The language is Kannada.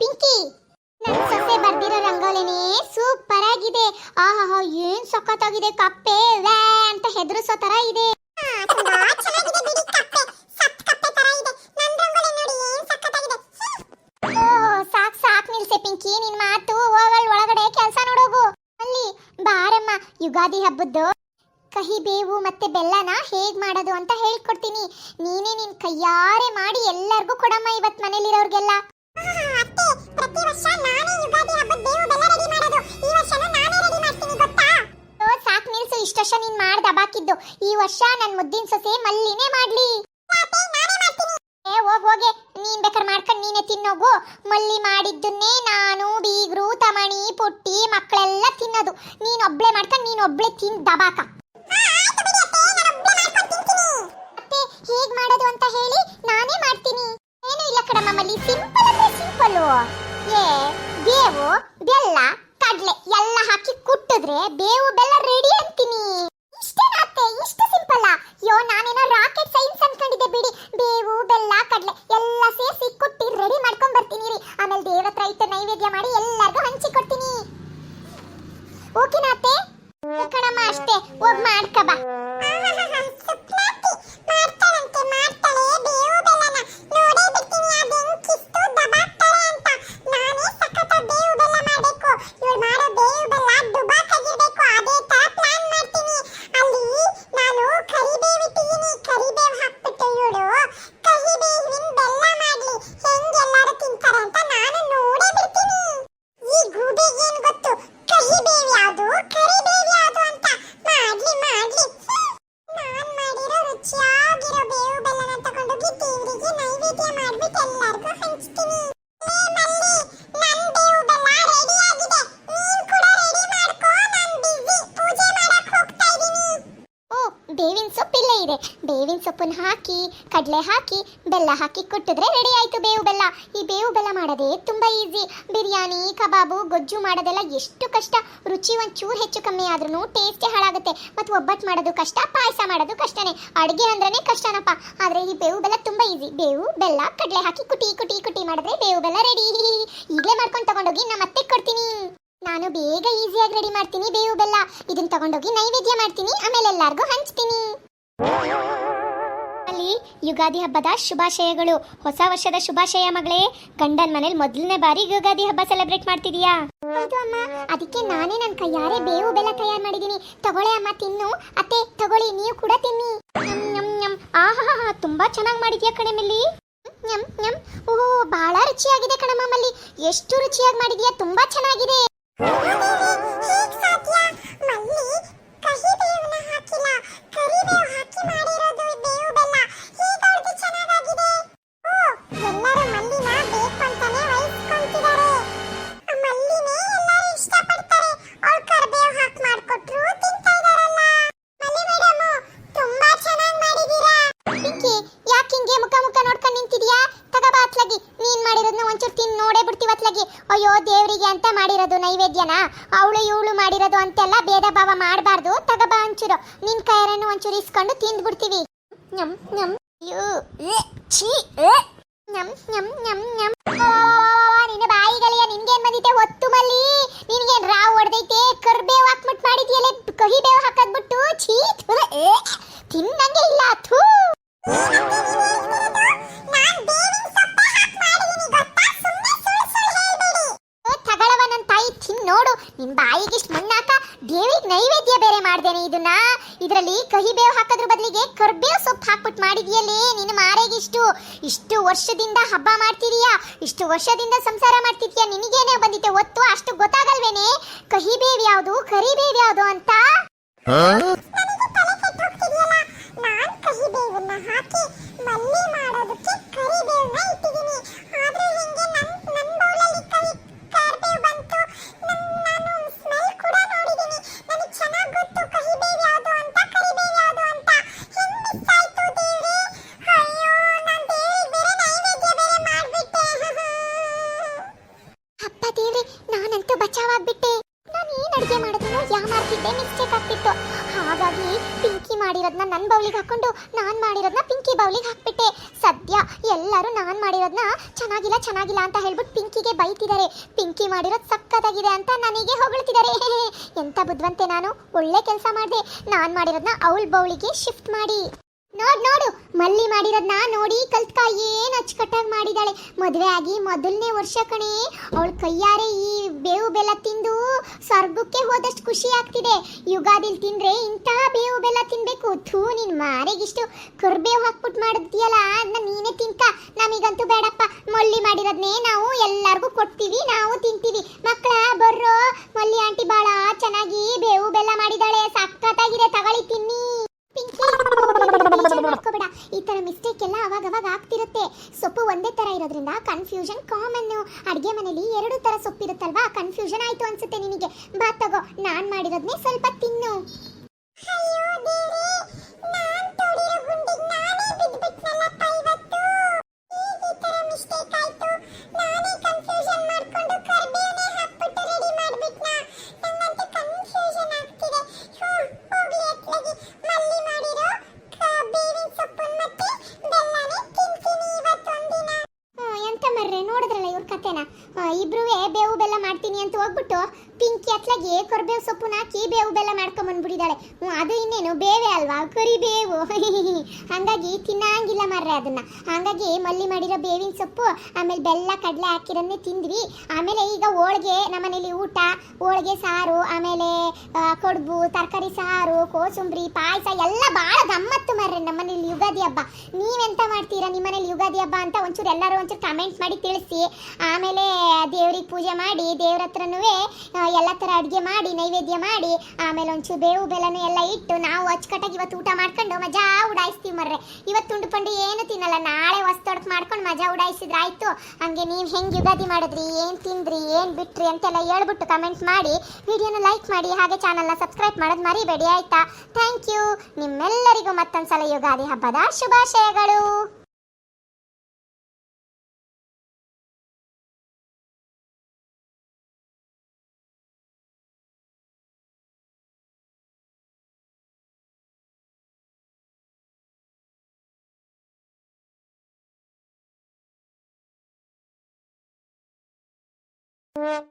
ಪಿಂಕಿ. ನನ್ನ ಸೊಸೆ ಬರ್ದಿರೋ ರಂಗೋಲಿನೇ ಸೂಪರ್ ಆಗಿದೆ. ಆಹಾ ಏನ್ ಸಖತ್ತಾಗಿದೆ ಕಪ್ಪೆ. ವ್ಯಾ ಅಂತ ಹೆದರಿಸೋ ತರ ಇದೆ. ಪಿಂಕಿ. ನಿನ್ ಮಾತು ಒಳಗಡೆ ಕೆಲಸ ಅಲ್ಲಿ ಬಾರಮ್ಮ ಯುಗಾದಿ ಹಬ್ಬದ್ದು. ಕಹಿ ಬೇವು ಮತ್ತೆ ಬೆಲ್ಲನ ಹೇಗ್ ಮಾಡೋದು ಅಂತ ಹೇಳ್ಕೊಡ್ತೀನಿ. ನೀನೇ ನಿನ್ ಕೈಯಾರೆ ಮಾಡಿ ಎಲ್ಲರಿಗೂ ಕೊಡಮ್ಮ ಇವತ್ ಮನೇಲಿರೋರ್ಗೆಲ್ಲ. ಪ್ರತಿ ವರ್ಷ ನಾನೇ ಯುಗಾದಿ ಹಬ್ಬದ ಬೇವು ಬೆಲ್ಲ ರೆಡಿ ಮಾಡೋದು. ಈ ವರ್ಷನೂ ನಾನೇ ರೆಡಿ ಮಾಡ್ತೀನಿ, ಗೊತ್ತಾ? ಓ, ಸಾಕ್ ನಿಲ್ಸು, ಇಷ್ಟ ವರ್ಷ ನೀನ್ ಮಾಡ್ ದಬಾಕಿದ್ದು ಈ ವರ್ಷ ನನ್ ಮುದ್ದಿನ ಸೊಸೆ ಮಲ್ಲಿನೇ ಮಾಡ್ಲಿ. ಏ, ಹೋಗ್, ಹೋಗೆ. ನೀನ್ ಬೇಕಾದ್ರೆ ಮಾಡ್ಕೊಂಡ್ ನೀನೇ ತಿನ್ನೋಗು. ಮಲ್ಲಿ ಮಾಡಿದ್ದನ್ನೇ ನಾನು ಬೀಗ್ರು, ತಮಣಿ, ಪುಟ್ಟಿ, ಮಕ್ಕಳೆಲ್ಲ ತಿನ್ನೋದು. ನೀನ್ ಒಬ್ಳೆ ಮಾಡ್ಕೊಂಡ್ ನೀನ್ ಒಬ್ಳೆ ತಿನ್ ದಬಾಕ. ಮತ್ತೆ ಹೇಗ್ ಮಾಡೋದು ಅಂತ ಹೇಳಿ ನಾನೇ ಮಾಡ್ತೀನಿ. ಏನು ಇಲ್ಲ ಕಡಮ್ಮ ಮಲ್ಲಿ. ಸಿಂಪಲ್ ಅಂದ್ರೆ ಸಿಂಪಲ್ ಏ ಬೇವು, ಬೆಲ್ಲ, ಕಡಲೆ ಎಲ್ಲ ಹಾಕಿ ಕುಟ್ಟಿದ್ರೆ ಬೇವು ಬೆಲ್ಲ ರೆಡಿ ಅಂತೀನಿ. ಇಷ್ಟೇನಾತ್ತೆ ಇಷ್ಟು ಸಿಂಪಲ್ ಯೋ ನಾನೇನೋ ರಾಕೆಟ್ ಸೈನ್ಸ್ ಅನ್ಕೊಂಡಿದ್ದೆ ಬಿಡಿ. ಬೇವು, ಬೆಲ್ಲ, ಕಡಲೆ ಎಲ್ಲ ಸೇರಿಸಿ ಕುಟ್ಟಿ ರೆಡಿ ಮಾಡ್ಕೊಂಡ್ ಬರ್ತೀನಿ ರೀ ಆಮೇಲೆ ದೇವ್ರ ಹತ್ರ ಇಟ್ಟು ನೈವೇದ್ಯ ಮಾಡಿ ಎಲ್ಲರಿಗೂ ಹಂಚಿ ಕೊಡ್ತೀನಿ. ಓಕೆನಾ ಅತ್ತೆ? ಕಣಮ್ಮ, ಅಷ್ಟೇ. ಹೋಗಿ ಮಾಡ್ಕ ಬೇವಿನ ಸೊಪ್ಪನ್ನು ಹಾಕಿ, ಕಡಲೆ ಹಾಕಿ, ಬೆಲ್ಲ ಹಾಕಿ ಕುಟ್ಟಿದ್ರೆ ರೆಡಿ ಆಯಿತು ಬೇವು ಬೆಲ್ಲ. ಈ ಬೇವು ಬೆಲ್ಲ ಮಾಡೋದೇ ತುಂಬಾ ಈಸಿ ಬಿರಿಯಾನಿ, ಕಬಾಬು, ಗೊಜ್ಜು ಮಾಡೋದೆಲ್ಲ ಎಷ್ಟು ಕಷ್ಟ. ರುಚಿ ಒಂಚೂರು ಹೆಚ್ಚು ಕಮ್ಮಿ ಆದ್ರೂ ಟೇಸ್ಟೇ ಹಾಳಾಗುತ್ತೆ. ಮತ್ತು ಒಬ್ಬಟ್ಟು ಮಾಡೋದು ಕಷ್ಟ, ಪಾಯಸ ಮಾಡೋದು ಕಷ್ಟನೇ. ಅಡುಗೆ ಅಂದ್ರೇ ಕಷ್ಟನಪ್ಪ. ಆದರೆ ಈ ಬೇವು ಬೆಲ್ಲ ತುಂಬ ಈಸಿ ಬೇವು, ಬೆಲ್ಲ, ಕಡಲೆ ಹಾಕಿ ಕುಟಿ ಕುಟಿ ಕುಟಿ ಮಾಡಿದ್ರೆ ಬೇವು ಬೆಲ್ಲ ರೆಡಿ ಈಗಲೇ ಮಾಡ್ಕೊಂಡು ತಗೊಂಡೋಗಿ ನಮ್ಮ ಮತ್ತೆ ಕೊಡ್ತೀನಿ. ನಾನು ಬೇಗ ಈಸಿಯಾಗಿ ರೆಡಿ ಮಾಡ್ತೀನಿ ಬೇವು ಬೆಲ್ಲ. ಇದನ್ನ ತಗೊಂಡೋಗಿ ನೈವೇದ್ಯ ಮಾಡ್ತೀನಿ. ಆಮೇಲೆ ಎಲ್ಲರಿಗೂ ಹಂಚ್ತೀನಿ. ಯುಗಾದಿ ಹಬ್ಬದ ಶುಭಾಶಯಗಳು. ಹೊಸ ವರ್ಷದ ಶುಭಾಶಯ ಮಗಳೇ. ಗಂಡನ್ ಮನೇಲಿ ಮೊದಲನೇ ಬಾರಿ ಯುಗಾದಿ ಹಬ್ಬ ಸೆಲೆಬ್ರೇಟ್ ಮಾಡ್ತಿದೀಯಾ? ಹೌದು ಅಮ್ಮ. ಅದಕ್ಕೆ ನಾನೇ ನನ್ನ ಕೈಯಾರೆ ಬೇವು ಬೆಲ್ಲ ತಯಾರು ಮಾಡಿದೀನಿ. ತಗೊಳ್ಳಿ ಅಮ್ಮ, ತಿನ್ನು. ಅತ್ತೆ, ತಗೊಳ್ಳಿ. ನೀವು ಕೂಡ ತಿನ್ನಿ. ಆಹಾ ತುಂಬಾ ಚೆನ್ನಾಗಿ ಮಾಡಿದ್ಯಾ ಕಣೆ ಮಿಲ್ಲಿ. ನಮ್ ನಮ್. ಓಹೋ ಬಹಳ ರುಚಿಯಾಗಿದೆ ಕಣಮ್ಮ ಮಲ್ಲಿ. ಎಷ್ಟು ರುಚಿಯಾಗಿ ಮಾಡಿದ್ಯಾ? ತುಂಬಾ ಚೆನ್ನಾಗಿದೆ. ಮಾಡಿರೋದು ನೈವೇದ್ಯನ? ಅವಳು ಇವಳು ಮಾಡಿರೋದು ಅಂತೆಲ್ಲ ಭೇದ ಭಾವ ಮಾಡಬಾರ್ದು. ತಗಬ ಒಂಚೂರು ನಿನ್ ಕೈಯರನ್ನು ಒಂಚೂರು ಇಸ್ಕೊಂಡು ತಿಂದ್ ಬಿಡ್ತೀವಿ. ನಮ್ ಆ, ನಿನ್ನ ಬಾಯಿಗಳಿಯ ನಿನ್ಗೇನ್ ಬಂದಿತ್ತೆ ಹೊತ್ತು ಮಲ್ಲಿ ನಿನ್ಗೇನ್ ರಾವ್ ಹೊಡೆದೈತೆ ಕರ್ಬೇವು ಹಾಕ್ಬಿಟ್ಟು ಮಾಡಿದ್ಯಲ್ಲ ಕಹಿ ಬೇವು ಹಾಕದ್ಬಿಟ್ಟು ಛೀ ಥು, ಏ, ತಿನ್ನಂಗೆ ಇಲ್ಲ ಥೂ ನಾನ್ ಬೇವಿನ ಸೊಪ್ಪೆ ಹಾಕಿ ಮಾಡಿದೀನಿ ಗೊತ್ತಾ ಸುಮ್ಮನೆ ಸುಳ್ಳು ಸುಳ್ಳು ಹೇಳ್ಬೇಡಿ ಏ, ತಗಳವ ನನ್ ತಾಯಿ ತಿನ್ ನೋಡು ನಿನ್ ಬಾಯಿಗೆ ಇಷ್ಟು ಮಣ್ಣಾಕ ದೇವಿಗೆ ನೈವೇದ್ಯ ಬೇರೆ ಮಾಡ್ದೇನೆ ಇದನ್ನ. ಇದರಲ್ಲಿ ಕಹಿ ಬೇವು ಹಾಕೋದ್ರ ಬದಲಿಗೆ ಕರ್ಬೇವು ಸೊಪ್ಪು ಹಾಕ್ಬಿಟ್ಟು ಮಾಡಿದ್ಯಲ್ಲೇ ನಿನ್ನ ಮಾರೇಗಿಷ್ಟು ಇಷ್ಟು. ವರ್ಷದಿಂದ ಹಬ್ಬ ಮಾಡ್ತಿದೀಯಾ? ಇಷ್ಟು ವರ್ಷದಿಂದ ಸಂಸಾರ ಮಾಡ್ತಿದ್ಯಾ? ನಿನಗೇನೆ ಬಂದಿತ್ತೆ? ಒತ್ತು ಅಷ್ಟು ಗೊತ್ತಾಗಲ್ವೇನೆ? ಕಹಿ ಬೇವು ಯಾವುದು? ಕರಿಬೇವು ಯಾವುದು ಅಂತ? ಹಾಕಿ ಮಲ್ಲಿ ಮಾಡೋದಕ್ಕೆ ಕರಿಬೇವನ್ನ ಇಟ್ಟಿದ್ದೀನಿ. ನಾನು ಅಡಿಗೆ ಮಾಡಿದ್ರು ಯಾ ಮಾಡ್ತಿದ್ದೆ ಮಿಸ್ಟೇಕ್ ಆಗ್ತಿತ್ತು. ಹಾಗಾಗಿ ಪಿಂಕಿ ಮಾಡಿರೋದನ್ನ ನನ್ನ ಬೌಲಿಗೆ ಹಾಕೊಂಡು ನಾನ್ ಮಾಡಿರೋದನ್ನ ಪಿಂಕಿ ಬೌಲಿಗೆ ಹಾಕ್ಬಿಟ್ಟೆ. ಸದ್ಯ ಎಲ್ಲರೂ ನಾನು ಮಾಡಿರೋದನ್ನ ಚೆನ್ನಾಗಿಲ್ಲ ಚೆನ್ನಾಗಿಲ್ಲ ಅಂತ ಹೇಳ್ಬಿಟ್ಟು ಪಿಂಕಿಗೆ ಬೈತಿದ್ದಾರೆ ಪಿಂಕಿ ಮಾಡಿರೋದು ಸಕ್ಕತ್ತಾಗಿದೆ ಅಂತ ನನಗೆ ಹೊಗಳ್ತಿದ್ದಾರೆ ಎಂತ ಬುದ್ಧವಂತೆ ನಾನು. ಒಳ್ಳೆ ಕೆಲಸ ಮಾಡಿದೆ. ನಾನು ಮಾಡಿರೋದನ್ನ ಅವಳ ಬೌಳಿಗೆ ಶಿಫ್ಟ್ ಮಾಡಿ. ನೋಡ್ ನೋಡು, ಮಲ್ಲಿ ಮಾಡಿರೋದನ್ನ ನೋಡಿ ಕಲ್ತ್ಕ ಏನ್ ಅಚ್ಚುಕಟ್ಟಾಗಿ ಮಾಡಿದಾಳೆ. ಮದುವೆ ಆಗಿ ಮೊದಲನೇ ವರ್ಷ ಕಣೆ, ಅವಳ ಕೈಯಾರೆ ಈ ಬೇವು ಬೆಲ್ಲ ತಿಂದು ಸ್ವರ್ಗಕ್ಕೆ ಹೋದಷ್ಟು ಖುಷಿ ಆಗ್ತಿದೆ. ಯುಗಾದಿಲ್ ತಿಂದ್ರೆ ಇಂಥ ಬೇವು ಬೆಲ್ಲ ತಿನ್ಬೇಕು. ಥೂ, ನಿನ್ ಮಾರೆಗಿಷ್ಟು ಕರ್ಬೇವು ಹಾಕ್ಬಿಟ್ಟು ಮಾಡಿದ್ಯಲ್ಲ ಅದನ್ನ ನೀನೇ ತಿಂತ. ನಮಗಂತೂ ಬೇಡಪ್ಪ. ಮಲ್ಲಿ ಮಾಡಿರೋದ್ನೇ ನಾವು ಎಲ್ಲಾರ್ಗೂ ಕೊಡ್ತೀವಿ, ನಾವು ತಿಂತೀವಿ. ಮಕ್ಕಳ ಬರ್ರೋ. ಮಲ್ಲಿ ಆಂಟಿ ಬಾಳ ಚೆನ್ನಾಗಿ ಬೇವು ಬೆಲ್ಲ ಮಾಡಿದಾಳೆ. ಸಕ್ಕತ್ತಾಗಿದೆ ಮಾಡ್ಕೋಬೇಡ ಈ ತರ ಮಿಸ್ಟೇಕ್ ಎಲ್ಲ ಅವಾಗ ಅವಾಗ ಆಗ್ತಿರುತ್ತೆ. ಸೊಪ್ಪು ಒಂದೇ ತರ ಇರೋದ್ರಿಂದ ಕನ್ಫ್ಯೂಷನ್ ಕಾಮನ್ ಅಡ್ಗೆ ಮನೇಲಿ ಎರಡು ತರ ಸೊಪ್ಪಿರುತ್ತಲ್ವಾ ಕನ್ಫ್ಯೂಷನ್ ಆಯ್ತು ಅನ್ಸುತ್ತೆ ನಿನಗೆ ಬಾ ತಗೋ ನಾನ್ ಮಾಡಿರೋದ್ನೇ ಸ್ವಲ್ಪ ತಿನ್ನು. कर दे ಕೊರ್ಬೇವು ಸೊಪ್ಪುನ ಹಾಕಿ ಬೇವು ಬೆಲ್ಲ ಮಾಡ್ಕೊಂಡ್ ಬಂದ್ಬಿಟ್ಟಿದ್ದಾಳೆ. ಹ್ಞೂ ಅದು ಇನ್ನೇನು? ಬೇವೆ ಅಲ್ವಾ? ಕರಿಬೇವು ಹಂಗಾಗಿ ತಿನ್ನಂಗಿಲ್ಲ ಮರ್ರೆ ಅದನ್ನ. ಹಂಗಾಗಿ ಮಲ್ಲಿ ಮಾಡಿರೋ ಬೇವಿನ ಸೊಪ್ಪು, ಆಮೇಲೆ ಬೆಲ್ಲ, ಕಡಲೆ ಹಾಕಿರೋದನ್ನೇ ತಿಂದ್ವಿ. ಆಮೇಲೆ ಈಗ ಹೋಳ್ಗೆ, ನಮ್ಮನೇಲಿ ಊಟ, ಹೋಳಿಗೆ, ಸಾರು, ಆಮೇಲೆ ಕೊಡ್ಬು, ತರಕಾರಿ, ಸಾರು, ಕೋಸುಂಬ್ರಿ, ಪಾಯಸ ಎಲ್ಲ ಭಾಳ ಗಮ್ಮತ್ತು ನಮ್ಮ ನಮ್ಮನೇಲಿ ಯುಗಾದಿ ಹಬ್ಬ. ನೀವೆಂತ ಮಾಡ್ತೀರಾ ನಿಮ್ಮನೇಲಿ ಯುಗಾದಿ ಹಬ್ಬ ಅಂತ ಒಂಚೂರು ಎಲ್ಲರೂ ಒಂಚೂರು ಕಮೆಂಟ್ ಮಾಡಿ ತಿಳಿಸಿ. ಆಮೇಲೆ ದೇವ್ರಿಗೆ ಪೂಜೆ ಮಾಡಿ, ದೇವ್ರ ಹತ್ರನೂ ಎಲ್ಲ ಥರ ಅಡುಗೆ ಮಾಡಿ ನೈವೇದ್ಯ ಮಾಡಿ, ಆಮೇಲೆ ಒಂಚೂರು ಬೇವು ಬೆಲ್ಲನೂ ಎಲ್ಲ ಇಟ್ಟು ನಾವು ಅಚ್ಚುಕಟ್ಟಾಗಿ ಇವತ್ತು ಊಟ ಮಾಡ್ಕೊಂಡು ಮಜಾ ಉಡಾಯಿಸ್ತೀವಿ ಮರ್ರೆ. ಇವತ್ತು ತುಂಡು ಪಂಡು ಏನು ತಿನ್ನಲ್ಲ, ನಾಳೆ ಹೊಸ್ತೊಡಕ್ ಮಾಡ್ಕೊಂಡು ಮಜಾ ಉಡಾಯಿಸಿದ್ರೆ ಆಯಿತು. ಹಂಗೆ ನೀವು ಹೆಂಗೆ ಯುಗಾದಿ ಮಾಡಿದ್ರಿ, ಏನು ತಿಂದ್ರಿ, ಏನು ಬಿಟ್ರಿ ಅಂತೆಲ್ಲ ಹೇಳ್ಬಿಟ್ಟು ಕಮೆಂಟ್ ಮಾಡಿ, ವಿಡಿಯೋನ ಲೈಕ್ ಮಾಡಿ, ಹಾಗೆ ಚಾನಲ್ನ ಸಬ್ಸ್ಕ್ರೈಬ್ ಮಾಡೋದು ಮರಿಬೇಡಿ, ಆಯಿತಾ? ಥ್ಯಾಂಕ್ ಯು ನಿಮ್ಮೆಲ್ಲರಿಗೂ ಮತ್ತೊಂದು ಸಲ ಯುಗಾದಿ ಹಬ್ಬದ ಶುಭಾಶಯಗಳು. Yeah.